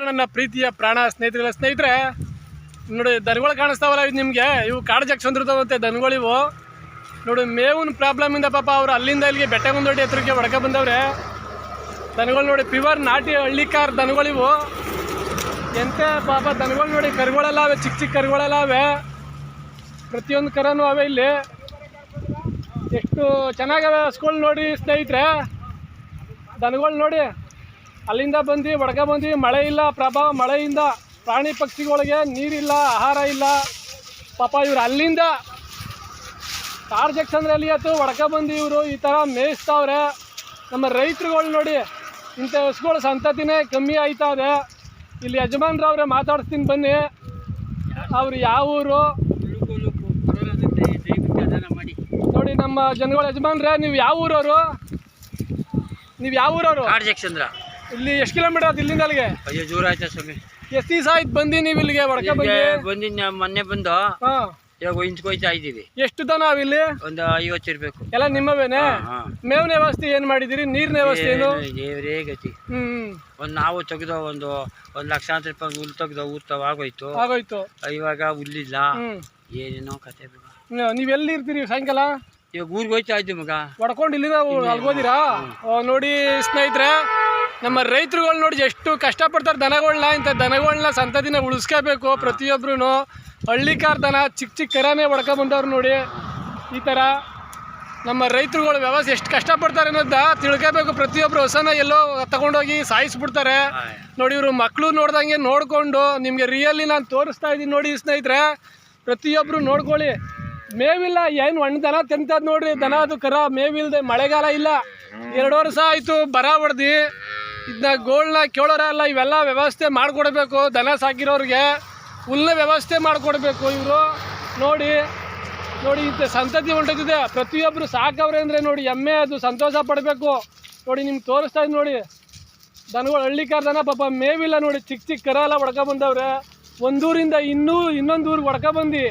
ನನ್ನ ಪ್ರೀತಿಯ ಪ್ರಾಣ ಸ್ನೇಹಿತರ ಸ್ನೇಹಿತರೆ, ನೋಡಿ ದನಗಳು ಕಾಣಿಸ್ತಾವಲ್ಲ ಇದು ನಿಮಗೆ? ಇವು ಕಾಡು ಜಕ್ಷಂದಿರ್ತಾವಂತೆ ದನಗಳಿವು ನೋಡಿ ಮೇವಿನ ಪ್ರಾಬ್ಲಮಿಂದ ಪಾಪ ಅವ್ರು ಅಲ್ಲಿಂದ ಇಲ್ಲಿಗೆ ಬೆಟ್ಟ ಮುಂದೊಡ್ಡಿ ಹತ್ರಕ್ಕೆ ಹೊಡ್ಕ ಬಂದವ್ರೆ. ದನಗಳು ನೋಡಿ ಪಿವರ್ ನಾಟಿ ಹಳ್ಳಿ ಕಾರ್ ದನಗಳಿವು ಎಂತ ಪಾಪ ದನಗಳು ನೋಡಿ ಕರುಗಳೆಲ್ಲ ಅವೆ ಚಿಕ್ಕ ಚಿಕ್ಕ ಕರುಗಳೆಲ್ಲ ಅವೆ ಪ್ರತಿಯೊಂದು ಕರನೂ ಅವೆ ಇಲ್ಲಿ. ಎಷ್ಟು ಚೆನ್ನಾಗವೆ ಸ್ಕೂಲ್ ನೋಡಿ ಸ್ನೇಹಿತರೆ. ದನಗಳು ನೋಡಿ. ಅಲ್ಲಿಂದ ಬಂದು ಒಡಗ ಬಂದು ಮಳೆ ಇಲ್ಲ ಪ್ರಭಾವ ಮಳೆಯಿಂದ ಪ್ರಾಣಿ ಪಕ್ಷಿಗಳಿಗೆ ನೀರಿಲ್ಲ, ಆಹಾರ ಇಲ್ಲ. ಪಾಪ ಇವರು ಅಲ್ಲಿಂದ ಕಾರ್ ಜಕ್ಷನ್ರಲ್ಲಿ ಅಥವಾ ಒಡಕ ಬಂದು ಇವರು ಈ ಥರ ಮೇಯಿಸ್ತಾವ್ರೆ. ನಮ್ಮ ರೈತರುಗಳು ನೋಡಿ, ಇಂಥ ಹಸುಗಳ ಸಂತತಿನೇ ಕಮ್ಮಿ ಆಯ್ತಾ ಇದೆ. ಇಲ್ಲಿ ಯಜಮಾನ್ರವ್ರೆ ಮಾತಾಡಿಸ್ತೀನಿ ಬನ್ನಿ. ಅವ್ರು ಯಾವ ಊರು? ನೋಡಿ ನಮ್ಮ ಜನಗಳ ಯಜಮಾನ್ರೆ, ನೀವು ಯಾವ ಊರವರು? ನೀವು ಯಾವ ಊರವರು? ಇಲ್ಲಿ ಎಷ್ಟು ಕಿಲೋಮೀಟರ್ ಆಯ್ತು ಇಲ್ಲಿಂದ ಅಲ್ಲಿಗೆ? ಅಯ್ಯೋ ಜೋರ ಆಯ್ತಾ ಸ್ವಾಮಿ. ಎಷ್ಟು ದಿವಸ ಆಯ್ತು ಬಂದಿ ನೀವು ಇಲ್ಲಿಗೆ ಒಡಕ ಬಂದು ಬಂದಿನ ಮೊನ್ನೆ ಬಂದು ಹಾಂ. ಇವಾಗ ಐತಿ ಇದ್ದೀವಿ. ಎಷ್ಟು ದನ ಅವಿಲ್ಲಿ ಒಂದು ಐವತ್ತು ಇರಬೇಕು. ಎಲ್ಲ ನಿಮ್ಮವೇನೆ? ಮೇವಿನ ವ್ಯವಸ್ಥೆ ಏನು ಮಾಡಿದಿರಿ? ನೀರಿನ ವ್ಯವಸ್ಥೆ ಏನು? ದೇವರೇ ಗತಿ. ಹ್ಮ್ ಒಂದು ನಾವು ತೆಗೆದೋ ಒಂದು ಒಂದು ಲಕ್ಷಾಂತರ ರೂಪಾಯಿ ಹುಲ್ ತೆಗ್ದೋ ಊರ್ತವ ಆಗೋಯ್ತು. ಆಗೋಯ್ತು. ಇವಾಗ ಹುಲ್ಲಿಲ್ಲ. ಏನೇನೋ ಕತೆ ನೀವ್ ಎಲ್ಲಿ ಇರ್ತೀರಿ ಸಾಯಂಕಾಲ? ಇವಾಗ ಊರಿಗೆ ಹೋಯ್ತಾ ಇದ್ದೀವಿ ಮಗ. ಹೊಡ್ಕೊಂಡು ಇಲ್ಲಿಂದ ಅಲ್ಗೋದಿರಾ? ನೋಡಿ ಸ್ನೇಹಿತರೆ ನಮ್ಮ ರೈತರುಗಳು ನೋಡಿ ಎಷ್ಟು ಕಷ್ಟಪಡ್ತಾರೆ ದನಗಳನ್ನ ಇಂಥ ದನಗಳನ್ನ ಸಂತತಿನ ಉಳಿಸ್ಕೋಬೇಕು ಪ್ರತಿಯೊಬ್ಬರೂ ಹಳ್ಳಿಕಾರ್ ದನ ಚಿಕ್ಕ ಚಿಕ್ಕ ಕರಾನೇ ಹೊಡ್ಕ ಬಂದವ್ರು ನೋಡಿ. ಈ ಥರ ನಮ್ಮ ರೈತರುಗಳು ವ್ಯವಸ್ಥೆ ಎಷ್ಟು ಕಷ್ಟಪಡ್ತಾರೆ ಅನ್ನೋದ ತಿಳ್ಕೋಬೇಕು. ಪ್ರತಿಯೊಬ್ಬರು ಹೊಸನ ಎಲ್ಲೋ ತಗೊಂಡೋಗಿ ಸಾಯಿಸ್ಬಿಡ್ತಾರೆ. ನೋಡಿ ಇವರು ಮಕ್ಕಳು ನೋಡ್ದಂಗೆ ನೋಡಿಕೊಂಡು ನಿಮಗೆ ರಿಯಲಿ ನಾನು ತೋರಿಸ್ತಾ ಇದ್ದೀನಿ ನೋಡಿ ಸ್ನೇಹಿತರೆ. ಪ್ರತಿಯೊಬ್ಬರು ನೋಡ್ಕೊಳ್ಳಿ. ಮೇವಿಲ್ಲ ಏನು ಒಣ ದನ ತಿಂತದ್ ನೋಡ್ರಿ. ದನ ಅದು ಕರ ಮೇವಿಲ್ದೆ ಮಳೆಗಾಲ ಇಲ್ಲ. ಎರಡು ವರ್ಷ ಆಯಿತು ಬರ ಹೊಡ್ದು. ಇದನ್ನ ಗೋಲ್ನ ಕೇಳೋರಲ್ಲ ಇವೆಲ್ಲ ವ್ಯವಸ್ಥೆ ಮಾಡಿಕೊಡ್ಬೇಕು, ದನ ಸಾಕಿರೋರಿಗೆ ಹುಲ್ಲ ವ್ಯವಸ್ಥೆ ಮಾಡಿಕೊಡ್ಬೇಕು ಇವರು. ನೋಡಿ ನೋಡಿ ಇಂಥ ಸಂತತಿ ಹೊಂಟೋದಿದೆ ಪ್ರತಿಯೊಬ್ಬರು ಸಾಕವ್ರೆ ಅಂದರೆ ನೋಡಿ, ಎಮ್ಮೆ ಅದು ಸಂತೋಷ ಪಡಬೇಕು. ನೋಡಿ, ನಿಮ್ಗೆ ತೋರಿಸ್ತಾ ಇದ್ದೀನಿ ನೋಡಿ. ದನಗಳು ದನ ಪಾಪ ಮೇವಿಲ್ಲ ನೋಡಿ ಚಿಕ್ಕ ಚಿಕ್ಕ ಕರ ಎಲ್ಲ ಹೊಡ್ಕೊ ಬಂದವ್ರೆ. ಒಂದೂರಿಂದ ಇನ್ನೂ, ಇನ್ನೊಂದು ಊರಿಗೆ ಹೊಡ್ಕ ಬಂದು.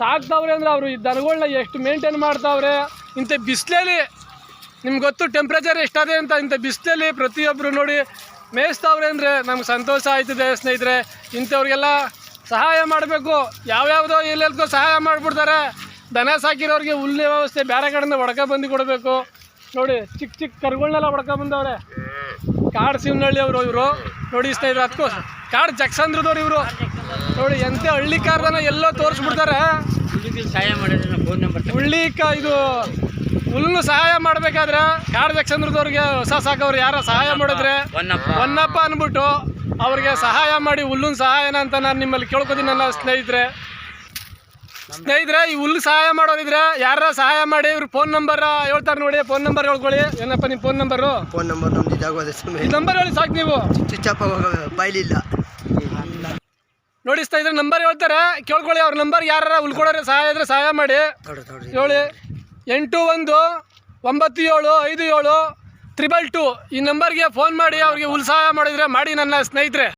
ಸಾಕ್ತಾವ್ರೆ ಅಂದ್ರೆ ಅವರು ಈ ದನಗಳನ್ನ ಎಷ್ಟು ಮೇಂಟೈನ್ ಮಾಡ್ತಾವ್ರೆ. ಇಂಥ ಬಿಸಿಲಲ್ಲಿ ನಿಮ್ಗೆ ಗೊತ್ತು ಟೆಂಪ್ರೇಚರ್ ಎಷ್ಟಾದೆ ಅಂತ ಇಂಥ ಬಿಸಿಲಲ್ಲಿ ಪ್ರತಿಯೊಬ್ಬರು ನೋಡಿ ಮೇಯಿಸ್ತಾವ್ರೆ ಅಂದರೆ ನಮ್ಗೆ ಸಂತೋಷ ಆಯ್ತದೆ ಸ್ನೇಹಿತರೆ. ಇಂಥವ್ರಿಗೆಲ್ಲ ಸಹಾಯ ಮಾಡಬೇಕು. ಯಾವ್ಯಾವುದೋ ಎಲ್ಲೆಲ್ಕೋ ಸಹಾಯ ಮಾಡಿಬಿಡ್ತಾರೆ. ದನ ಸಾಕಿರೋರಿಗೆ ಹುಲ್ಲಿನ ವ್ಯವಸ್ಥೆ ಬೇರೆ ಕಡೆಯಿಂದ ಹೊಡ್ಕೊ ಬಂದು ಕೊಡಬೇಕು. ನೋಡಿ ಚಿಕ್ಕ ಚಿಕ್ಕ ಕರುಗಳನ್ನೆಲ್ಲ ಒಡಕ ಬಂದವ್ರೆ. ಕಾಡು ಸಿಂಹಳ್ಳಿ ಅವರು ಇವರು. ನೋಡಿ ಸ್ನೇಹಿತರೆ ಅದಕ್ಕೂ ಕಾಡು ಜಕ್ಸಂದ್ರದವ್ರು ಇವರು. ನೋಡಿ ಎಂತೆ ಹಳ್ಳಿ ಕಾರ್ದನ ಎಲ್ಲೋ ತೋರಿಸ್ಬಿಡ್ತಾರೆ. ಹುಳ್ಳಿ ಸಹಾಯ ಮಾಡಿದ್ರೆ ಫೋನ್ ನಂಬರ್ ಹುಳ್ಳಿಕ ಇದು ಹುಲ್ಲು ಸಹಾಯ ಮಾಡ್ಬೇಕಾದ್ರೆ ಕಾರ್ಯಕ್ಷೇತ್ರದವ್ರಿಗೆ ಹೊಸ ಸಾಕವ್ರು ಯಾರ ಸಹಾಯ ಮಾಡಿದ್ರೆ? ಹೊನ್ನಪ್ಪ ಅಂದ್ಬಿಟ್ಟು ಅವ್ರಿಗೆ ಸಹಾಯ ಮಾಡಿ ಹುಲ್ಲುನ್ ಸಹಾಯನ ಅಂತ ನಾನು ನಿಮ್ಮಲ್ಲಿ ಕೇಳ್ಕೊತೀನಿ ನನ್ನ ಸ್ನೇಹಿತರೆ. ಸ್ನೇಹಿತರೆ ಈ ಹುಲ್ಲು ಸಹಾಯ ಮಾಡೋರಿದ್ರೆ ಯಾರ ಸಹಾಯ ಮಾಡಿ ಇವ್ರ ಫೋನ್ ನಂಬರ್ ಹೇಳ್ತಾರೆ ನೋಡಿ ಫೋನ್ ನಂಬರ್ ಹೇಳ್ಕೊಳ್ಳಿ. ಏನಪ್ಪ ನಿಮ್ಮ ಫೋನ್ ನಂಬರು ಫೋನ್ ನಂಬರ್ ನಮ್ದು ಇದಾಗೋದೆ ಈ ಸುಮ್ಮನೆ ನಂಬರ್ ಹೇಳಿ ಸಾಕು ನೀವು. ಚಿಚ್ಚಪ್ಪ ಬೈಲಿಲ್ಲ. ನೋಡಿ ಸ್ನೇಹಿತರೆ ನಂಬರ್ ಹೇಳ್ತಾರೆ. ಕೇಳ್ಕೊಳ್ಳಿ ಅವ್ರ ನಂಬರ್ ಯಾರು ಉಳ್ಕೊಡೋರೆ ಸಹಾಯ ಇದ್ರೆ ಸಹಾಯ ಮಾಡಿ. ಹೇಳಿ. ಎಂಟು ಒಂದು, ಒಂಬತ್ತು ಏಳು, ಐದು ಏಳು, ತ್ರಿಬಲ್ ಟು ಈ ನಂಬರ್ಗೆ ಫೋನ್ ಮಾಡಿ, ಅವ್ರಿಗೆ ಮಾಡಿದರೆ ಮಾಡಿದ್ರೆ, ಮಾಡಿ ನನ್ನ ಸ್ನೇಹಿತರೆ.